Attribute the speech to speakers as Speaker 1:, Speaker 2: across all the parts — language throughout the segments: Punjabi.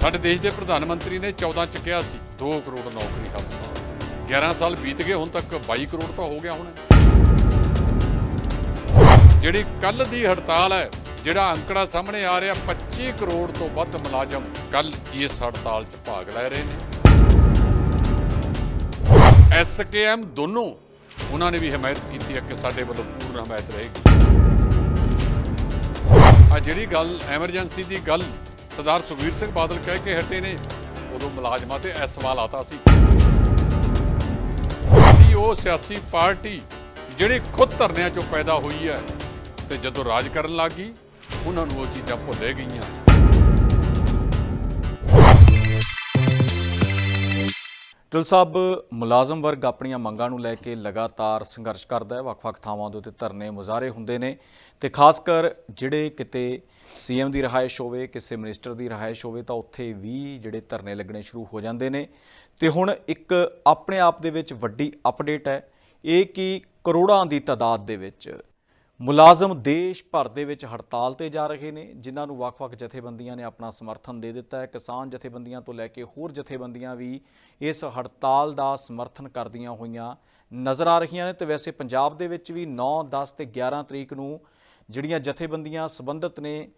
Speaker 1: ਸਾਡੇ ਦੇਸ਼ ਦੇ ਪ੍ਰਧਾਨ ਮੰਤਰੀ ਨੇ 14 ਚ ਕਿਹਾ ਸੀ 2 ਕਰੋੜ ਨੌਕਰੀ ਹਰ ਸਾਲ 11 ਸਾਲ ਬੀਤ ਗਏ, ਹੁਣ ਤੱਕ 22 ਕਰੋੜ ਤਾਂ ਹੋ ਗਿਆ ਹੁਣ। ਜਿਹੜੀ ਕੱਲ ਦੀ ਹੜਤਾਲ ਹੈ, ਜਿਹੜਾ ਅੰਕੜਾ ਸਾਹਮਣੇ ਆ ਰਿਹਾ 25 ਕਰੋੜ ਤੋਂ ਵੱਧ ਮੁਲਾਜ਼ਮ ਕੱਲ ਇਸ ਹੜਤਾਲ 'ਚ ਭਾਗ ਲੈ ਰਹੇ ਨੇ। ਐਸਕੇਐਮ ਦੋਨੋਂ, ਉਹਨਾਂ ਨੇ ਵੀ ਹਮਾਇਤ ਕੀਤੀ ਹੈ ਕਿ ਸਾਡੇ ਵੱਲੋਂ ਪੂਰਨ ਹਮਾਇਤ ਰਹੇਗੀ। ਆ ਜਿਹੜੀ ਗੱਲ, ਐਮਰਜੈਂਸੀ ਦੀ ਗੱਲ ਸਰਦਾਰ ਸੁਖਬੀਰ ਸਿੰਘ ਬਾਦਲ ਕਹਿ ਕੇ ਹਟੇ ਨੇ। ਉਦੋਂ ਮੁਲਾਜ਼ਮਾਂ ਤੇ ਇਹ ਸਵਾਲ ਆਤਾ ਸੀ। ਕਿ ਉਹ ਸਿਆਸੀ ਪਾਰਟੀ ਜਿਹੜੀ ਖੁਦ ਧਰਨਿਆਂ ਚੋਂ ਪੈਦਾ ਹੋਈ ਹੈ ਤੇ ਜਦੋਂ ਰਾਜ ਕਰਨ ਲੱਗੀ ਉਹਨਾਂ ਨੂੰ ਉਹ ਚੀਜ਼ਾਂ ਭੁੱਲੇ ਗਈਆਂ।
Speaker 2: ਟਿਲ ਸਾਹਿਬ, ਮੁਲਾਜ਼ਮ ਵਰਗ ਆਪਣੀਆਂ ਮੰਗਾਂ ਨੂੰ ਲੈ ਕੇ ਲਗਾਤਾਰ ਸੰਘਰਸ਼ ਕਰਦਾ ਹੈ। ਵੱਖ-ਵੱਖ ਥਾਵਾਂ ਦੇ ਉੱਤੇ ਧਰਨੇ ਮੁਜ਼ਾਹਰੇ ਹੁੰਦੇ ਨੇ ਤੇ ਖਾਸ ਕਰ ਜਿਹੜੇ ਕਿਤੇ ਸੀਐਮ ਦੀ ਰਿਹਾਇਸ਼ ਹੋਵੇ, ਕਿਸੇ ਮਿਨਿਸਟਰ ਦੀ ਰਿਹਾਇਸ਼ ਹੋਵੇ, ਤਾਂ ਉੱਥੇ ਵੀ ਜਿਹੜੇ ਧਰਨੇ ਲੱਗਣੇ ਸ਼ੁਰੂ ਹੋ ਜਾਂਦੇ ਨੇ। ਤੇ ਹੁਣ ਇੱਕ ਆਪਣੇ ਆਪ ਦੇ ਵਿੱਚ ਵੱਡੀ ਅਪਡੇਟ ਹੈ, ਇਹ ਕਿ ਕਰੋੜਾਂ ਦੀ ਤਾਦਾਦ ਦੇ ਵਿੱਚ ਮੁਲਾਜ਼ਮ ਦੇਸ਼ ਭਰ ਦੇ ਵਿੱਚ ਹੜਤਾਲ ਤੇ ਜਾ ਰਹੇ ਨੇ, ਜਿਨ੍ਹਾਂ ਨੂੰ ਵੱਖ-ਵੱਖ ਜਥੇਬੰਦੀਆਂ ਨੇ ਆਪਣਾ ਸਮਰਥਨ ਦੇ ਦਿੱਤਾ ਹੈ। ਕਿਸਾਨ ਜਥੇਬੰਦੀਆਂ ਤੋਂ ਲੈ ਕੇ ਹੋਰ ਜਥੇਬੰਦੀਆਂ ਵੀ ਇਸ ਹੜਤਾਲ ਦਾ ਸਮਰਥਨ ਕਰਦੀਆਂ ਹੋਈਆਂ ਨਜ਼ਰ ਆ ਰਹੀਆਂ ਨੇ। ਤੇ ਵੈਸੇ ਪੰਜਾਬ ਦੇ ਵਿੱਚ ਵੀ 9 10 ਤੇ 11 ਤਰੀਕ ਨੂੰ ਜਿਹੜੀਆਂ ਜਥੇਬੰਦੀਆਂ ਸੰਬੰਧਿਤ ਨੇ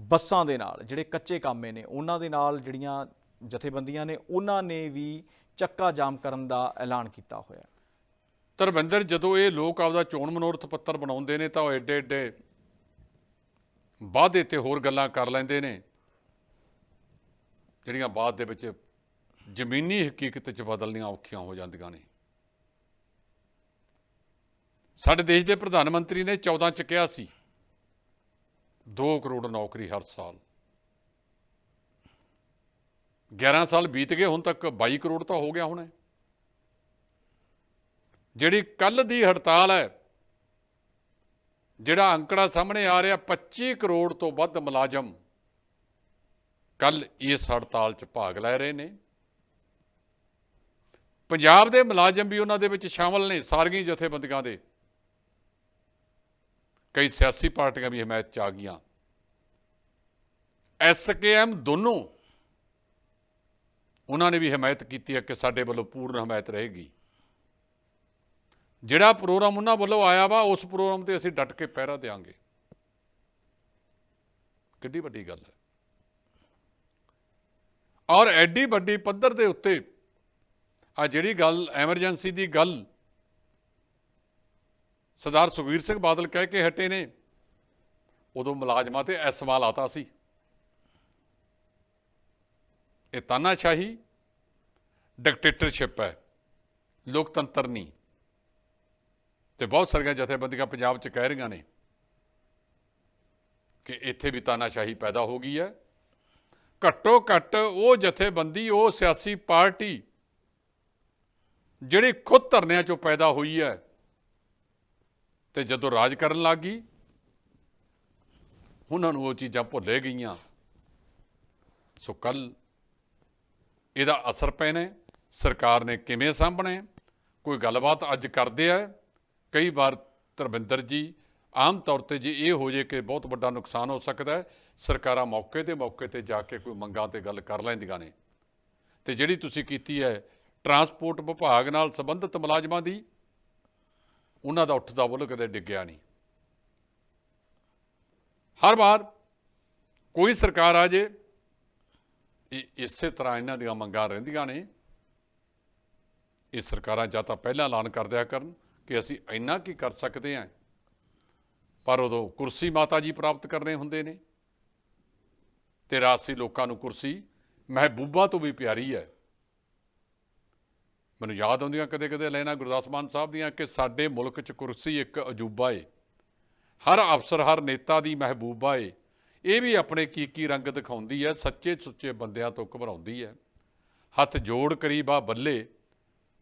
Speaker 2: ਬੱਸਾਂ ਦੇ ਨਾਲ, ਜਿਹੜੇ ਕੱਚੇ ਕਾਮੇ ਨੇ, ਉਹਨਾਂ ਦੇ ਨਾਲ ਜਿਹੜੀਆਂ ਜਥੇਬੰਦੀਆਂ ਨੇ, ਉਹਨਾਂ ਨੇ ਵੀ ਚੱਕਾ ਜਾਮ ਕਰਨ ਦਾ ਐਲਾਨ ਕੀਤਾ ਹੋਇਆ
Speaker 1: ਧਰਮਿੰਦਰ, ਜਦੋਂ ਇਹ ਲੋਕ ਆਪਦਾ ਚੋਣ ਮਨੋਰਥ ਪੱਤਰ ਬਣਾਉਂਦੇ ਨੇ ਤਾਂ ਉਹ ਐਡੇ ਐਡੇ ਵਾਅਦੇ ਤੇ ਹੋਰ ਗੱਲਾਂ ਕਰ ਲੈਂਦੇ ਨੇ। ਜਿਹੜੀਆਂ ਬਾਅਦ ਦੇ ਵਿੱਚ ਜ਼ਮੀਨੀ ਹਕੀਕਤ 'ਚ ਬਦਲਣੀਆਂ ਔਖੀਆਂ ਹੋ ਜਾਂਦੀਆਂ ਨੇ। ਸਾਡੇ ਦੇਸ਼ ਦੇ ਪ੍ਰਧਾਨ ਮੰਤਰੀ ਨੇ 14 ਚ ਕਿਹਾ ਸੀ 2 ਕਰੋੜ ਨੌਕਰੀ ਹਰ ਸਾਲ। 11 ਸਾਲ ਬੀਤ ਗਏ, ਹੁਣ ਤੱਕ 22 ਕਰੋੜ ਤਾਂ ਹੋ ਗਿਆ ਹੁਣ। ਜਿਹੜੀ ਕੱਲ ਦੀ ਹੜਤਾਲ ਹੈ, ਜਿਹੜਾ ਅੰਕੜਾ ਸਾਹਮਣੇ ਆ ਰਿਹਾ 25 ਕਰੋੜ ਤੋਂ ਵੱਧ ਮੁਲਾਜ਼ਮ ਕੱਲ ਇਸ ਹੜਤਾਲ 'ਚ ਭਾਗ ਲੈ ਰਹੇ ਨੇ। ਪੰਜਾਬ ਦੇ ਮੁਲਾਜ਼ਮ ਵੀ ਉਹਨਾਂ ਦੇ ਵਿੱਚ ਸ਼ਾਮਲ ਨੇ, ਸਾਰੀਆਂ ਜਥੇਬੰਦੀਆਂ ਦੇ। ਕਈ ਸਿਆਸੀ ਪਾਰਟੀਆਂ ਵੀ ਹਮਾਇਤ 'ਚ ਆ ਗਈਆਂ। ਐਸਕੇਐਮ ਦੋਨੋਂ, ਉਹਨਾਂ ਨੇ ਵੀ ਹਮਾਇਤ ਕੀਤੀ ਹੈ ਕਿ ਸਾਡੇ ਵੱਲੋਂ ਪੂਰਨ ਹਮਾਇਤ ਰਹੇਗੀ। ਜਿਹੜਾ ਪ੍ਰੋਗਰਾਮ ਉਹਨਾਂ ਵੱਲੋਂ ਆਇਆ ਵਾ, ਉਸ ਪ੍ਰੋਗਰਾਮ ਤੇ ਅਸੀਂ ਡਟ ਕੇ ਪਹਿਰਾ ਦੇਾਂਗੇ ਕਿੱਡੀ ਵੱਡੀ ਗੱਲ ਹੈ। ਔਰ ਐਡੀ ਵੱਡੀ ਪੱਧਰ ਦੇ ਉੱਤੇ ਆ ਜਿਹੜੀ ਗੱਲ, ਐਮਰਜੈਂਸੀ ਦੀ ਗੱਲ ਸਰਦਾਰ ਸੁਖਬੀਰ ਸਿੰਘ ਬਾਦਲ ਕਹਿ ਕੇ ਹਟੇ ਨੇ, ਉਦੋਂ ਮੁਲਾਜ਼ਮਾਂ ਤੇ ਇਹ ਸਵਾਲ ਆਤਾ ਸੀ। ਇਹ ਤਾਨਾਸ਼ਾਹੀ, ਡਿਕਟੇਟਰਸ਼ਿਪ ਹੈ, ਲੋਕਤੰਤਰ ਨਹੀਂ। ਤੇ ਬਹੁਤ ਸਾਰੀਆਂ ਜਥੇਬੰਦੀਆਂ ਪੰਜਾਬ 'ਚ ਕਹਿ ਰਹੀਆਂ ਨੇ ਕਿ ਇੱਥੇ ਵੀ ਤਾਨਾਸ਼ਾਹੀ ਪੈਦਾ ਹੋ ਗਈ ਹੈ। ਘੱਟੋ ਘੱਟ ਉਹ ਜਥੇਬੰਦੀ, ਉਹ ਸਿਆਸੀ ਪਾਰਟੀ ਜਿਹੜੀ ਖੁਦ ਧਰਨਿਆਂ 'ਚੋਂ ਪੈਦਾ ਹੋਈ ਹੈ ਤੇ ਜਦੋਂ ਰਾਜ ਕਰਨ ਲੱਗ ਗਈ, ਉਹਨਾਂ ਨੂੰ ਉਹ ਚੀਜ਼ਾਂ ਭੁੱਲੇ ਗਈਆਂ। ਸੋ ਕੱਲ ਇਹਦਾ ਅਸਰ ਪੈਣਾ ਹੈ। ਸਰਕਾਰ ਨੇ ਕਿਵੇਂ ਸਾਂਭਣਾ ਕੋਈ ਗੱਲਬਾਤ ਅੱਜ ਕਰਦੇ ਆ। ਕਈ ਵਾਰ ਧਰਮਿੰਦਰ ਜੀ, ਆਮ ਤੌਰ ਤੇ ਜੇ ਇਹ ਹੋ ਜੇ ਕਿ ਬਹੁਤ ਵੱਡਾ ਨੁਕਸਾਨ ਹੋ ਸਕਦਾ ਹੈ, ਸਰਕਾਰਾਂ ਮੌਕੇ ਤੇ ਮੌਕੇ ਤੇ ਜਾ ਕੇ ਕੋਈ ਮੰਗਾਂ ਤੇ ਗੱਲ ਕਰ ਲੈਂਦੀਆਂ ਨੇ। ਤੇ ਜਿਹੜੀ ਤੁਸੀਂ ਕੀਤੀ ਹੈ ਟਰਾਂਸਪੋਰਟ ਵਿਭਾਗ ਨਾਲ ਸੰਬੰਧਿਤ ਮੁਲਾਜ਼ਮਾਂ ਦੀ, ਉਹਨਾਂ ਦਾ ਉੱਠਦਾ ਬੁੱਲ ਕਦੇ ਡਿੱਗਿਆ ਨਹੀਂ। ਹਰ ਵਾਰ ਕੋਈ ਸਰਕਾਰ ਆ ਜੇ, ਇਹ ਇਸੇ ਤਰ੍ਹਾਂ ਇਹਨਾਂ ਦੀਆਂ ਮੰਗਾਂ ਰਹਿੰਦੀਆਂ ਨੇ। ਇਹ ਸਰਕਾਰਾਂ ਜਾਂ ਤਾਂ ਪਹਿਲਾਂ ਐਲਾਨ ਕਰ ਦਿਆ ਕਰਨ ਕਿ ਅਸੀਂ ਇੰਨਾ ਕੀ ਕਰ ਸਕਦੇ ਹਾਂ? ਪਰ ਉਦੋਂ ਕੁਰਸੀ ਮਾਤਾ ਜੀ ਪ੍ਰਾਪਤ ਕਰਨੇ ਹੁੰਦੇ ਨੇ। ਤੇ ਰਾਸੀ ਲੋਕਾਂ ਨੂੰ ਕੁਰਸੀ ਮਹਿਬੂਬਾ ਤੋਂ ਵੀ ਪਿਆਰੀ ਹੈ। ਮੈਨੂੰ ਯਾਦ ਆਉਂਦੀਆਂ ਕਦੇ ਕਦੇ ਲੈਣਾ ਗੁਰਦਾਸ ਮਾਨ ਸਾਹਿਬ ਦੀਆਂ ਕਿ ਸਾਡੇ ਮੁਲਕ 'ਚ ਕੁਰਸੀ ਇੱਕ ਅਜੂਬਾ ਏ। ਹਰ ਅਫਸਰ, ਹਰ ਨੇਤਾ ਦੀ ਮਹਿਬੂਬਾ ਏ। ਇਹ ਵੀ ਆਪਣੇ ਕੀ ਕੀ ਰੰਗ ਦਿਖਾਉਂਦੀ ਹੈ ਸੱਚੇ ਸੁੱਚੇ ਬੰਦਿਆਂ ਤੋਂ ਘਬਰਾਉਂਦੀ ਹੈ। ਹੱਥ ਜੋੜ ਕਰੀਬਾ ਬੱਲੇ,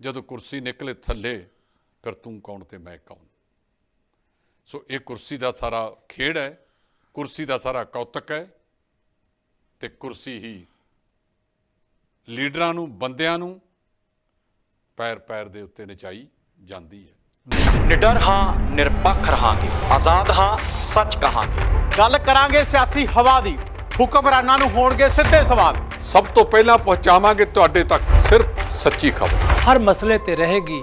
Speaker 1: ਜਦੋਂ ਕੁਰਸੀ ਨਿਕਲੇ ਥੱਲੇ ਫਿਰ ਤੂੰ ਕੌਣ ਤੇ ਮੈਂ ਕੌਣ? ਸੋ ਇਹ ਕੁਰਸੀ ਦਾ ਸਾਰਾ ਖੇਡ ਹੈ ਕੁਰਸੀ ਦਾ ਸਾਰਾ ਕੌਤਕ ਹੈ ਤੇ ਕੁਰਸੀ ਹੀ ਲੀਡਰਾਂ ਨੂੰ ਬੰਦਿਆਂ ਨੂੰ ਪੈਰ ਪੈਰ ਦੇ ਉੱਤੇ ਨਚਾਈ ਜਾਂਦੀ ਹੈ।
Speaker 3: ਨਿਡਰ ਹਾਂ ਨਿਰਪੱਖ ਰਹਾਂਗੇ ਆਜ਼ਾਦ ਹਾਂ ਸੱਚ ਕਹਾਂਗੇ।
Speaker 4: ਗੱਲ ਕਰਾਂਗੇ ਸਿਆਸੀ ਹਵਾ ਦੀ ਹੁਕਮਰਾਨਾਂ ਨੂੰ ਹੋਣਗੇ ਸਿੱਧੇ ਸਵਾਲ।
Speaker 1: ਸਭ ਤੋਂ ਪਹਿਲਾਂ ਪਹੁੰਚਾਵਾਂਗੇ ਤੁਹਾਡੇ ਤੱਕ ਸਿਰਫ ਸੱਚੀ ਖਬਰ।
Speaker 4: ਹਰ ਮਸਲੇ ਤੇ ਰਹੇਗੀ